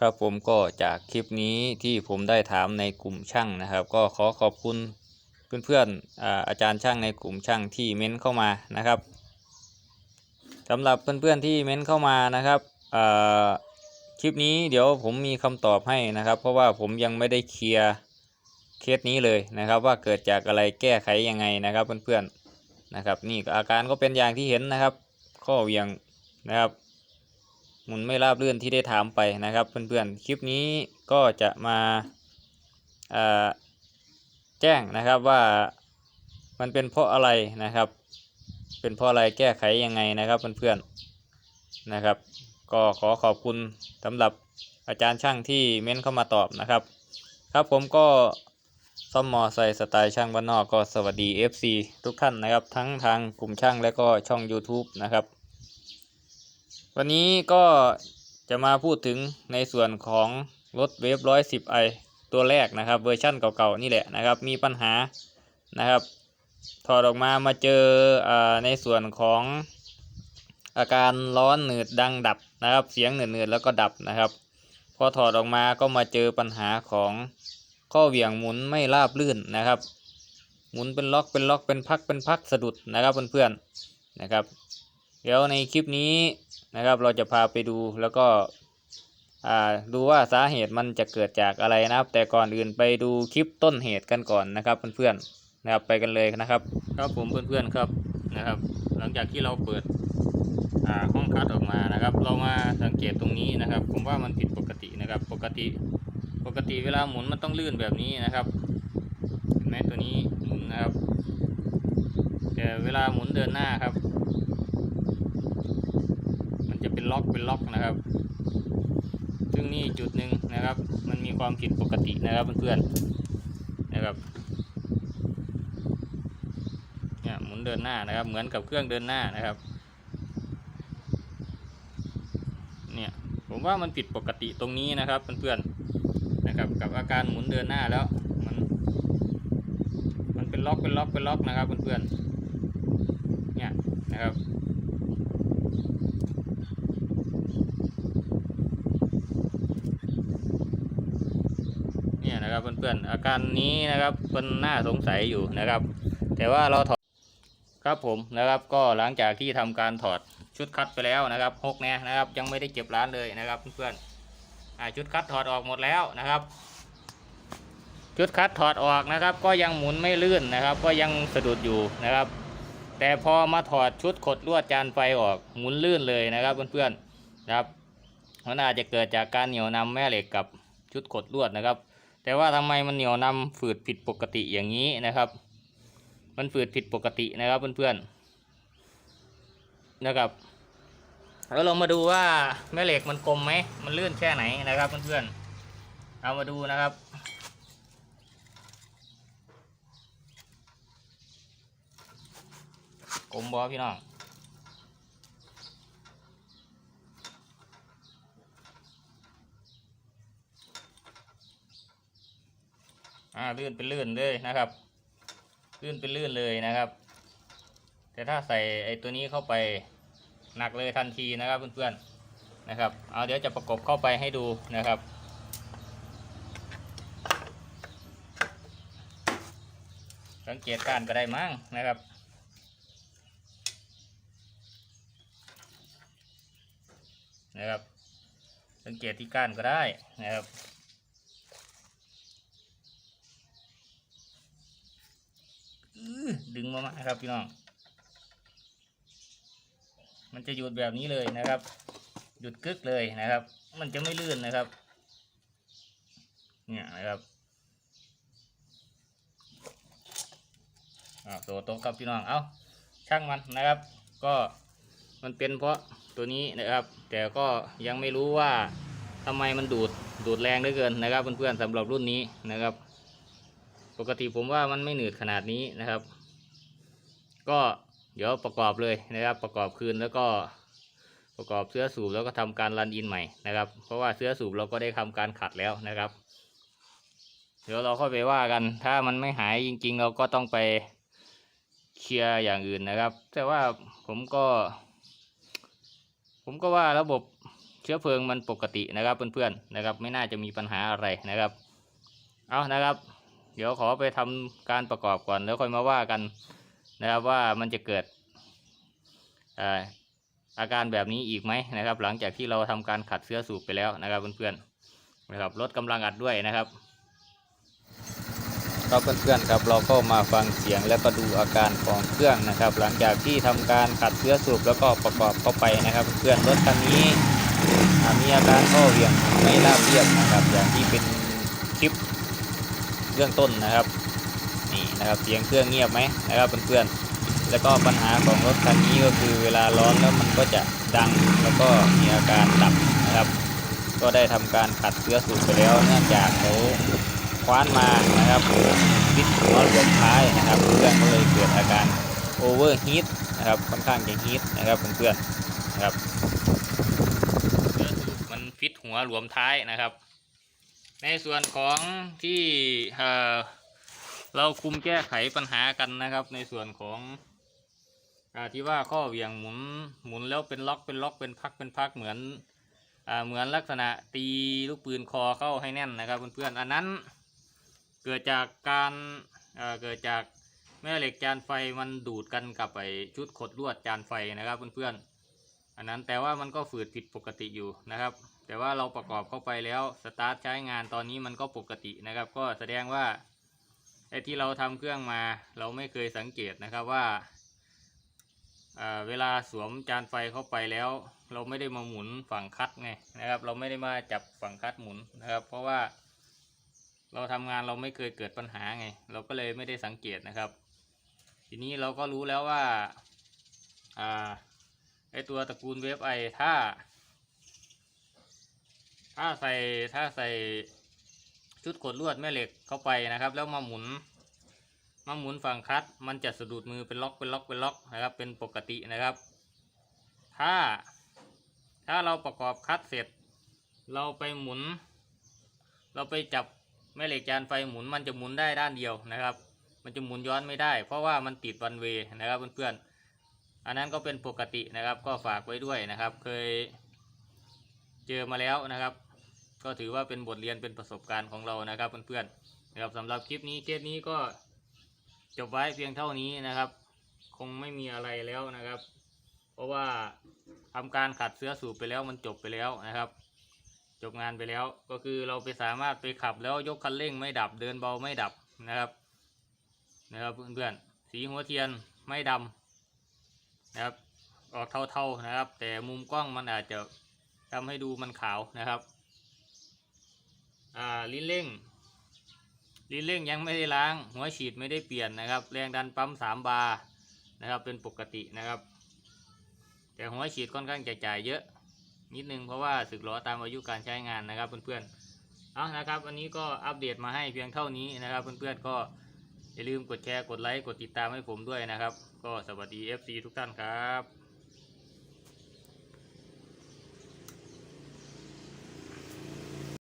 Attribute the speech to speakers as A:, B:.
A: ครับผมก็จากคลิปนี้ที่ผมได้ถามในกลุ่มช่างนะครับ ก็ขอขอบคุณเพื่อนๆอาอาจารย์ช่างในกลุ่มช่างที่เม้นเข้ามานะครับสำหรับเพื่อนๆที่เม้นเข้ามานะครับคลิปนี้เดี๋ยวผมมีคำตอบให้นะครับ เพราะว่าผมยังไม่ได้เคลียร์เคสนี้เลยนะครับ ว่าเกิดจากอะไรแก้ไขยังไงนะครับเพื่อนๆนะครับ นี่อาการก็เป็นอย่างที่เห็นนะครับ ข้อเวียงนะครับ หมุนไม่ราบเรื่อนที่ได้ถามไปนะครับ เพื่อนๆ คลิปนี้ก็จะมาแจ้งนะครับว่ามันเป็นเพราะอะไรนะครับ เป็นเพราะอะไรแก้ไขยังไงนะครับเพื่อนๆนะครับ ก็ขอขอบคุณสำหรับอาจารย์ช่างที่เม้นเข้ามาตอบนะครับ ครับผมก็ซ่อมมอไซค์สไตล์ช่างบ้านนอกก็สวัสดี FC ทุกท่านนะครับ ทั้งทางกลุ่มช่างและก็ช่อง YouTube นะครับ วันนี้ก็จะมาพูดถึงในส่วนของรถเวฟร้อยสิบไอตัวแรกนะครับ เวอร์ชั่นเก่าๆนี่แหละนะครับ มีปัญหานะครับถอดออกมามาเจออในส่วนของอาการร้อนหนืดดังดับนะครับ เสียงหนืดๆแล้วก็ดับนะครับ พอถอดออกมาก็มาเจอปัญหาของข้อเหวี่ยงหมุนไม่ราบลื่นนะครับ หมุนเป็นล็อกเป็นล็อกเป็นพักเป็นพักสะดุดนะครับเพื่อนๆนะครับ เดี๋ยวในคลิปนี้นะครับ เราจะพาไปดูแล้วก็อ่าดูว่าสาเหตุมันจะเกิดจากอะไรนะครับ แต่ก่อนอื่นไปดูคลิปต้นเหตุกันก่อนนะครับเพื่อนๆนะครับไปกันเลยนะครับ ครับผมเพื่อนๆครับนะครับ หลังจากที่เราเปิดอ่าห้องคัดออกมานะครับ เรามาสังเกตตรงนี้นะครับ ผมว่ามันผิดปกตินะครับ ปกติปกติเวลาหมุนมันต้องลื่นแบบนี้นะครับเห็นไหมตัวนี้หมุนนะครับแต่เวลาหมุนเดินหน้าครับ มันจะเป็น ล็อกเป็นล็อกนะครับ ซึ่งนี่จุดหนึ่งนะครับ มันมีความผิดปกตินะครับเพื่อนๆนะครับเนี่ยหมุนเดินหน้านะครับ เหมือนกับเครื่องเดินหน้านะครับ เนี่ยผมว่ามันผิดปกติตรงนี้นะครับเพื่อนๆนะครับ กับอาการหมุนเดินหน้าแล้วมันมันเป็นล็อกเป็นล็อกเป็นล็อกนะครับเพื่อนๆเนี่ยนะครับ เนะครับเพื่อนๆอาการนี้นะครับเป็นน่าสงสัยอยู่นะครับ แต่ว่าเราถอดครับผมนะครับก็หลังจากที่ทำการถอดชุดคัดไปแล้วนะครับหกเนี่ยนะครับ ยังไม่ได้เก็บร้านเลยนะครับเพื่อนๆชุดคัดถอดออกหมดแล้วนะครับ ชุดคัดถอดออกนะครับ ก็ยังหมุนไม่ลื่นนะครับ ก็ยังสะดุดอยู่นะครับ แต่พอมาถอดชุดขดลวดจานไฟออกหมุนลื่นเลยนะครับเพื่อนๆนะครับมันอาจจะเกิดจากการเหนี่ยวนำแม่เหล็กกับชุดขดลวดนะครับ แต่ว่าทำไมมันเหนียวนำฝืดผิดปกติอย่างนี้นะครับ มันฝืดผิดปกตินะครับเพื่อนๆนะครับแล้วเรามาดูว่าแม่เหล็กมันกลมไหมมันลื่นแค่ไหนนะครับเพื่อนๆเอามาดูนะครับกลมบอพี่น้อง อ่าลื่นเป็นลื่นเลยนะครับ ลื่นเป็นลื่นเลยนะครับ แต่ถ้าใส่ไอ้ตัวนี้เข้าไปหนักเลยทันทีนะครับเพื่อนๆนะครับ เอาเดี๋ยวจะประกบเข้าไปให้ดูนะครับสังเกตการณ์ก็ได้มั้งนะครับ นะครับ สังเกตที่ก้านก็ได้นะครับ อื้อ ดึงมามาครับพี่น้อง มันจะหยุดแบบนี้เลยนะครับ หยุดกึกเลยนะครับ มันจะไม่ลื่นนะครับ เนี่ยนะครับอ่าตัวโตะครับพี่น้อง เอาช่างมันนะครับ ก็มันเป็นเพราะตัวนี้นะครับ แต่ก็ยังไม่รู้ว่าทำไมมันดูดดูดแรงเหลือเกินนะครับเพื่อนๆสำหรับรุ่นนี้นะครับ กติผมว่ามันไม่หนืดขนาดนี้นะครับ ก็เดี๋ยวประกอบเลยนะครับ ประกอบคืนแล้วก็ประกอบเสื้อสูบแล้วก็ทำการรันอินใหม่นะครับ เพราะว่าเสื้อสูบเราก็ได้ทำการขัดแล้วนะครับ เดี๋ยวเราค่อยไปว่ากัน ถ้ามันไม่หายจริง ๆ เราก็ต้องไปเคลียร์อย่างอื่นนะครับ แต่ว่าผมก็ ผมก็ว่าระบบเชื้อเพลิงมันปกตินะครับเพื่อนๆนะครับ ไม่น่าจะมีปัญหาอะไรนะครับ เอานะครับ เดี๋ยวขอไปทำการประกอบก่อนแล้วค่อยมาว่ากันนะครับว่ามันจะเกิดอาการแบบนี้อีกไหมนะครับ หลังจากที่เราทำการขัดเสื้อสูบไปแล้วนะครับเพื่อนๆนะครับลดกำลังอัดด้วยนะครับก็เพื่อนๆครับเราก็มาฟังเสียงแล้วก็ดูอาการของเครื่องนะครับ หลังจากที่ทำการขัดเสื้อสูบแล้วก็ประกอบเข้าไปนะครับ เพื่อนรถคันนี้มีอาการข้อเวียงไม่ราบเรียบนะครับอย่างที่เป็นคลิป เบื้องต้นนะครับนี่นะครับเสียงเครื่องเงียบไหมนะครับเพื่อนๆแล้วก็ปัญหาของรถคันนี้ก็คือเวลาร้อนแล้วมันก็จะดังแล้วก็มีอาการดับนะครับ ก็ได้ทำการขัดเสื้อสูบไปแล้วเนื่องจากเขาคว้านมานะครับปิดหัวหลวมท้ายนะครับเครื่องก็เลยเกิดอาการโอเวอร์ฮีทนะครับค่อนข้างจะฮีทนะครับเพื่อนๆนะครับเสื้อสูบมันฟิตหัวหลวมท้ายนะครับ ในส่วนของที่เราคุมแก้ไขปัญหากันนะครับ ในส่วนของอที่ว่าข้อเหวี่ยงหมุนหมุนแล้วเป็นล็อกเป็นล็อกเป็นพักเป็นพักเหมือนอเหมือนลักษณะตีลูกปืนคอเข้าให้แน่นนะครับเพื่อนๆอันนั้นเกิดจากการเอ่อเกิดจากแม่เหล็กจานไฟมันดูดกันกับไอชุดขดลวดจานไฟนะครับเพื่อนๆอันนั้นแต่ว่ามันก็ฝืดผิดปกติอยู่นะครับ แต่ว่าเราประกอบเข้าไปแล้วสตาร์ทใช้งานตอนนี้มันก็ปกตินะครับ ก็แสดงว่าไอ้ที่เราทำเครื่องมา เราไม่เคยสังเกตนะครับว่าเเวลาสวมจานไฟเข้าไปแล้ว เราไม่ได้มาหมุนฝั่งคัดไงนะครับ เราไม่ได้มาจับฝั่งคัดหมุนนะครับ เพราะว่า เราทำงานเราไม่เคยเกิดปัญหาไง เราก็เลยไม่ได้สังเกตนะครับ ทีนี้เราก็รู้แล้วว่าอ่าไอตัวตระกูลเวฟไอถ้า ถ้าใส่ถ้าใส่ชุดกดลวดแม่เหล็กเข้าไปนะครับ แล้วมาหมุนมาหมุนฝั่งคัดมันจะสะดุดมือเป็นล็อกเป็นล็อกเป็นล็อกนะครับ เป็นปกตินะครับ ถ้าถ้าเราประกอบคัดเสร็จ เราไปหมุน เราไปจับแม่เหล็กจานไฟหมุนมันจะหมุนได้ด้านเดียวนะครับ มันจะหมุนย้อนไม่ได้ เพราะว่ามันติดวันเวนะครับเพื่อนๆอันนั้นก็เป็นปกตินะครับ ก็ฝากไว้ด้วยนะครับ เคย เจอมาแล้วนะครับ ก็ถือว่าเป็นบทเรียนเป็นประสบการณ์ของเรานะครับเพื่อนๆนะครับสำหรับคลิปนี้เคสนี้ก็จบไว้เพียงเท่านี้นะครับ คงไม่มีอะไรแล้วนะครับ เพราะว่าทำการขัดเสื้อสูบไปแล้วมันจบไปแล้วนะครับ จบงานไปแล้วก็คือเราไปสามารถไปขับแล้วยกคันเร่งไม่ดับเดินเบาไม่ดับนะครับนะครับเพื่อนๆสีหัวเทียนไม่ดำนะครับออกเทาๆนะครับ แต่มุมกล้องมันอาจจะ ทำให้ดูมันขาวนะครับ อ่าลิ้นเร่ง ลิ้นเร่งยังไม่ได้ล้าง หัวฉีดไม่ได้เปลี่ยนนะครับ แรงดันปั๊มสามบาร์นะครับ เป็นปกตินะครับ แต่หัวฉีดค่อนข้างจะจ่ายเยอะ นิดนึงเพราะว่าสึกล้อตามอายุการใช้งานนะครับเพื่อนๆ เอานะครับวันนี้ก็อัปเดตมาให้เพียงเท่านี้นะครับเพื่อนๆก็อย่าลืมกดแชร์ กดไลค์ กดติดตามให้ผมด้วยนะครับ ก็สวัสดี FC ทุกท่านครับ